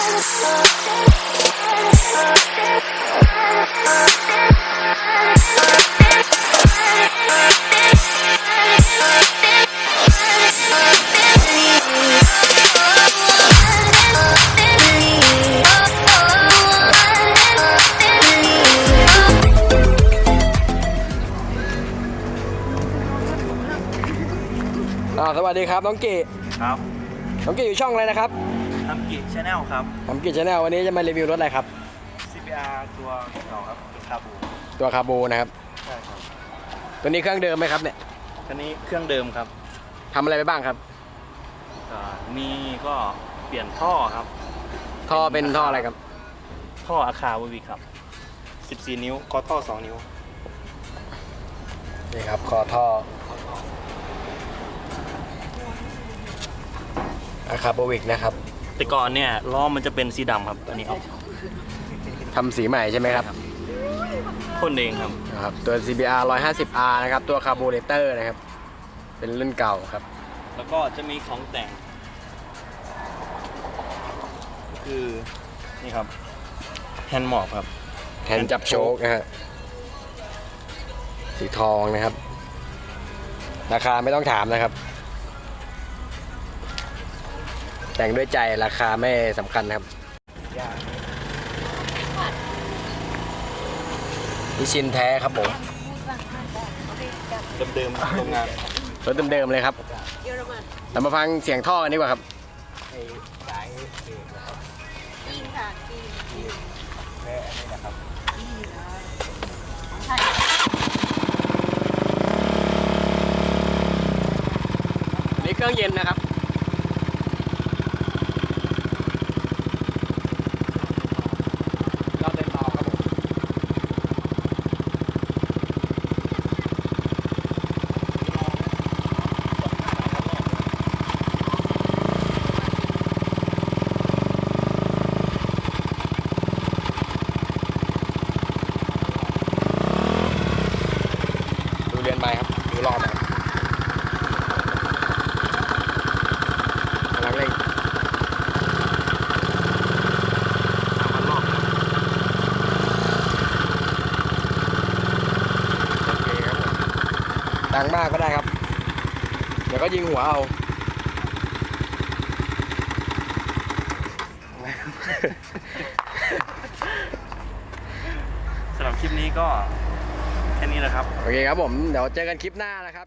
อ่าสวัสดีครับน้องกีครับน้องกีอยู่ช่องอะไรนะครับ ทำกิจชาแนลครับน้องกีชาแนลวันนี้จะมารีวิวรถอะไรครับ CPR ตัวเก่าครับเป็นคาบูตัวคาบูนะครับ ใช่ครับตัวนี้เครื่องเดิมไหมครับเนี่ยคันนี้เครื่องเดิมครับทำอะไรไปบ้างครับ อ่ามีก็เปลี่ยนท่อครับ ท่อเป็นท่ออะไรครับ ท่ออาคาวีวีครับ 14 นิ้วคอท่อ 2 นิ้ว นี่ครับคอท่ออาคาโบวิกนะครับ แต่ก่อนเนี่ยล้อมันจะเป็นสีดำครับอันนี้เอาทำสีใหม่ใช่ไหมครับพ่นเองครับนะครับ ตัว CBR 150R นะครับ ตัวคาร์บูเรเตอร์นะครับ เป็นรุ่นเก่าครับ แล้วก็จะมีของแต่ง คือนี่ครับแฮนด์หมอบครับแฮนด์จับโชคนะฮะสีทองนะครับ ราคาไม่ต้องถามนะครับ แต่งด้วยใจราคาไม่สำคัญนะครับนี่ชินแท้ครับผมเดิมๆโรงงานรถเดิมๆเลยครับเยอรมันเรามาฟังเสียงท่อกันดีกว่าครับจีนค่ะจีนจีนจีนเหรอใช่นี่เครื่องเย็นนะครับ เราเดินต่อครับผมดูเรียน ไปครับดูรอบไปครับกำลังเร่งโอเคครับดังมากก็ได้ครับ เดี๋ยวก็ยิงหัวเอาสำหรับคลิปนี้ก็ แค่นี้แหละครับ โอเคครับผม เดี๋ยวเจอกันคลิปหน้านะครับ